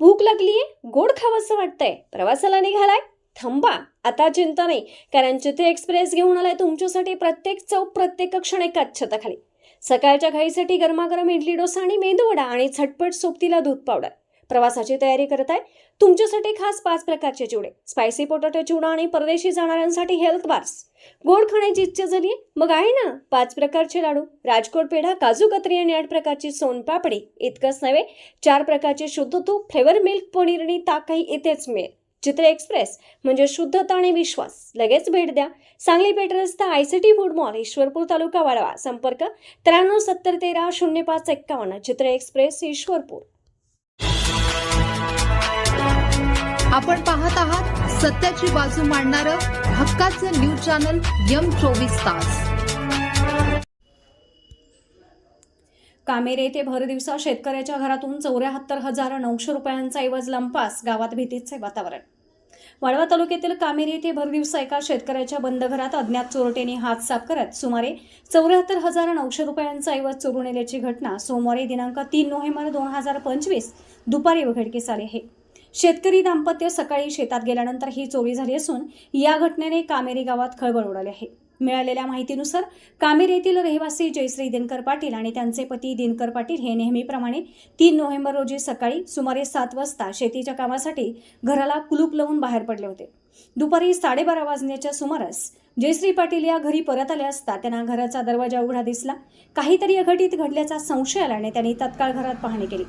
भूक लागलीये? गोड खावंसं वाटतंय. प्रवासाला निघालाय? थांबा. आता चिंता नाही. कारण जिथे एक्सप्रेस घेऊन आलाय तुमच्यासाठी प्रत्येक चौक प्रत्येक क्षण एकाच छताखाली. सकाळच्या घाईसाठी गरमागरम इडली डोसा आणि मेदूवडा आणि झटपट सोबतीला दूध पावडर. प्रवासाची तयारी करत आहे तुमच्यासाठी खास पाच प्रकारचे चिवडे. स्पायसी पोटॅटो चिवडा आणि परदेशी जाणाऱ्यांसाठी हेल्थ बार्स. गोड खाण्याची इच्छा झाली मग आहे ना पाच प्रकारचे लाडू. राजकोट पेढा काजू कतरी आणि आठ प्रकारची सोनपापडी इतकंच नव्हे चार प्रकारचे शुद्ध तूप फ्लेवर मिल्क पनीर आणि ताकही इथेच मिळेल. चित्र एक्सप्रेस म्हणजे शुद्धता आणि विश्वास. लगेच भेट द्या. सांगली पेठ रस्ता I C T food mall Ishwarpur taluka Walwa. संपर्क त्र्याण्णव सत्तर तेरा शून्य पाच एक्कावन्न. चित्र एक्सप्रेस ईश्वरपूर. आपण पाहत आहात सत्याची बाजू मांडणारं हक्काचं न्यूज चॅनल यम चोवीस तास. कामेरे येथे भर दिवसा शेतकऱ्याच्या घरातून चौऱ्याहत्तर हजार नऊशे रुपयांचा ऐवज लंपास गावात भीतीचे वातावरण. वाळवा तालुक्यातील कामेरी येथे भरदिवसा एका शेतकऱ्याच्या बंद घरात अज्ञात चोरटेने हात साफ करत सुमारे चौऱ्याहत्तर हजार नऊशे रुपयांचा ऐवज चोरून नेल्याची घटना सोमवारी दिनांक तीन नोव्हेंबर दोन हजार पंचवीस दुपारी उघडकीस आली आहे. शेतकरी दाम्पत्य सकाळी शेतात गेल्यानंतर ही चोरी झाली असून या घटनेने कामेरी गावात खळबळ उडाली आहे. मिळालेल्या माहितीनुसार कामेर येथील रहिवासी जयश्री दिनकर पाटील आणि त्यांचे पती दिनकर पाटील हे नेहमीप्रमाणे तीन नोव्हेंबर रोजी सकाळी सुमारे सात वाजता शेतीच्या कामासाठी घराला कुलूप लावून बाहेर पडले होते. दुपारी साडेबारा वाजण्याच्या सुमारास जयश्री पाटील या घरी परत आले असता त्यांना घराचा दरवाजा उघडा दिसला. काहीतरी अघटित घडल्याचा संशय आल्याने त्यांनी तत्काळ घरात पाहणी केली.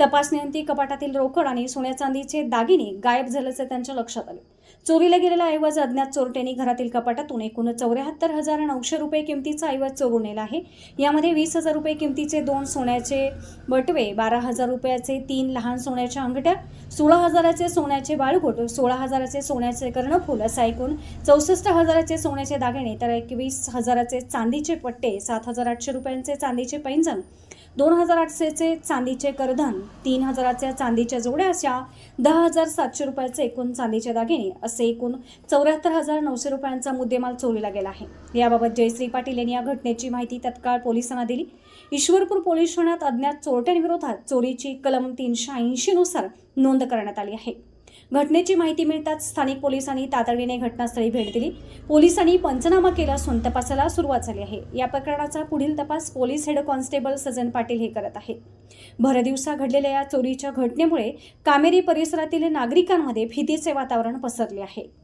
तपासणीअंती कपाटातील रोकड आणि सोन्या चांदीचे दागिने गायब झाल्याचे त्यांच्या लक्षात आले. चोरीला गेलेला ऐवज अज्ञात चोरट्यांनी घरातील कपाटातून एकूण चौऱ्याहत्तर हजार नऊशे रुपये किमतीचा ऐवज चोरून नेला आहे. यामध्ये वीस हजार रुपये किमतीचे दोन सोन्याचे बटवे बारा हजार रुपयाचे तीन लहान सोन्याच्या अंगठ्या सोळा हजाराचे सोन्याचे बाळगोट सोळा हजाराचे सोन्याचे कर्णफूल असा एकूण चौसष्ट हजाराचे सोन्याचे दागिने तर एकवीस हजाराचे चांदीचे पट्टे सात हजार आठशे रुपयांचे चांदीचे पैंजण दोन हजार आठशेचे चांदीचे करधन तीन हजाराच्या चांदीच्या जोड्या अशा दहा हजार सातशे रुपयाचे एकूण चांदीचे दागिने असे एकूण चौऱ्याहत्तर हजार नऊशे रुपयांचा मुद्देमाल चोरीला गेला आहे. याबाबत जयश्री पाटील यांनी या घटनेची माहिती तत्काळ पोलिसांना दिली. ईश्वरपूर पोलीस ठाण्यात अज्ञात चोरट्यांविरोधात चोरीची कलम तीनशे ऐंशीनुसार नोंद करण्यात आली आहे. घटनेची माहिती मिळताच स्थानिक पोलिसांनी तातडीने घटनास्थळी भेट दिली. पोलिसांनी पंचनामा केला असून तपासाला सुरुवात झाली आहे. या प्रकरणाचा पुढील तपास police head constable Sajan Patil हे करत आहेत. भरदिवसा घडलेल्या या चोरीच्या घटनेमुळे कामेरी परिसरातील नागरिकांमध्ये भीतीचे वातावरण पसरले आहे.